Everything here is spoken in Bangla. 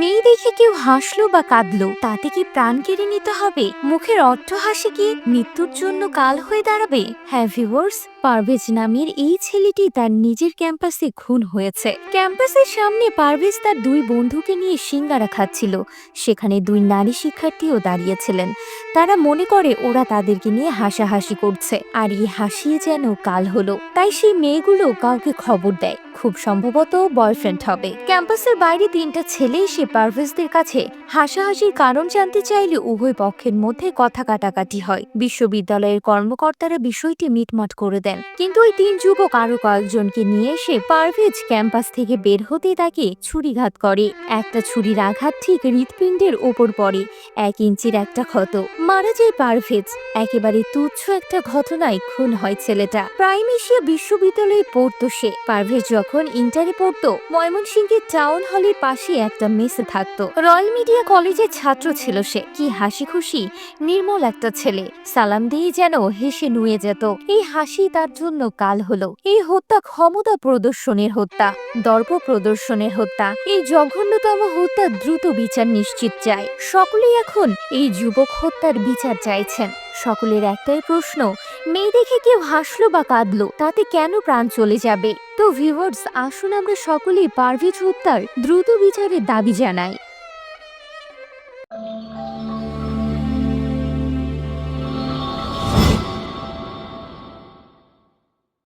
মেয়ে দেখে কেউ হাসলো বা কাঁদলো, তাতে কি প্রাণ কেড়ে নিতে হবে? মুখের অর্থ হাসি কি মৃত্যুর জন্য কাল হয়ে দাঁড়াবে? হ্যাঁ পারভেজ নামের এই ছেলেটি তার নিজের ক্যাম্পাসে খুন হয়েছে। ক্যাম্পাসের সামনে পারভেজ তার দুই বন্ধুকে নিয়ে সিঙ্গারা খাচ্ছিল। সেখানে দুই নারী শিক্ষার্থীও দাঁড়িয়েছিলেন। তারা মনে করে ওরা তাদেরকে নিয়ে হাসাহাসি করছে, আর এই হাসিয়ে যেন কাল হলো। তাই সেই মেয়েগুলো কাউকে খবর দেয়। খুব সম্ভবত বয়ফ্রেন্ড হবে। ক্যাম্পাসের বাইরে তিনটা ছেলে এসে পারভেজদের কাছে হাসাহাসির কারণ জানতে চাইলে উভয় পক্ষের মধ্যে কথা কাটাকাটি হয়। বিশ্ববিদ্যালয়ের কর্মকর্তারা বিষয়টি মিটমাট করে দেন। কিন্তু ওই তিন যুবক আরও কয়েকজনকে নিয়ে এসে পারভেজ ক্যাম্পাস থেকে বের হতে তাকে ছুরিঘাত করে। একটা ছুরির আঘাত ঠিক হৃৎপিণ্ডের ওপর পড়ে। এক ইঞ্চির একটা ক্ষত। মারা যায় পারভেজ। একেবারে তুচ্ছ একটা ঘটনায় খুন হয় ছেলেটা। প্রাইম এশিয়া বিশ্ববিদ্যালয়ে পড়তো সে। পারভেজ যখন ইন্টারে পড়তো, ময়মনসিংহের টাউন হলের পাশে একটা মেসে থাকতো। রয়্যাল মিডিয়া কলেজের ছাত্র ছিল সে। কি হাসি খুশি। নির্মল একটা ছেলে। সালাম দিয়ে যেন হেসে নুয়ে যেত। এই হাসি তার জন্য কাল হলো। এই হত্যা ক্ষমতা প্রদর্শনের হত্যা, দর্প প্রদর্শনের হত্যা, এই জঘন্যতম হত্যা দ্রুত বিচার নিশ্চিত চায়। সকলেই এখন এই যুবক হত্যার বিচার চাইছেন। সকলের একটাই প্রশ্ন মেয়ে দেখে কেউ হাসলো বা কাঁদলো, তাতে কেন প্রাণ চলে যাবে? তো ভিউয়ার্স আসুন আমরা সকলেই পারভেজ হত্যার দ্রুত বিচারের দাবি জানাই।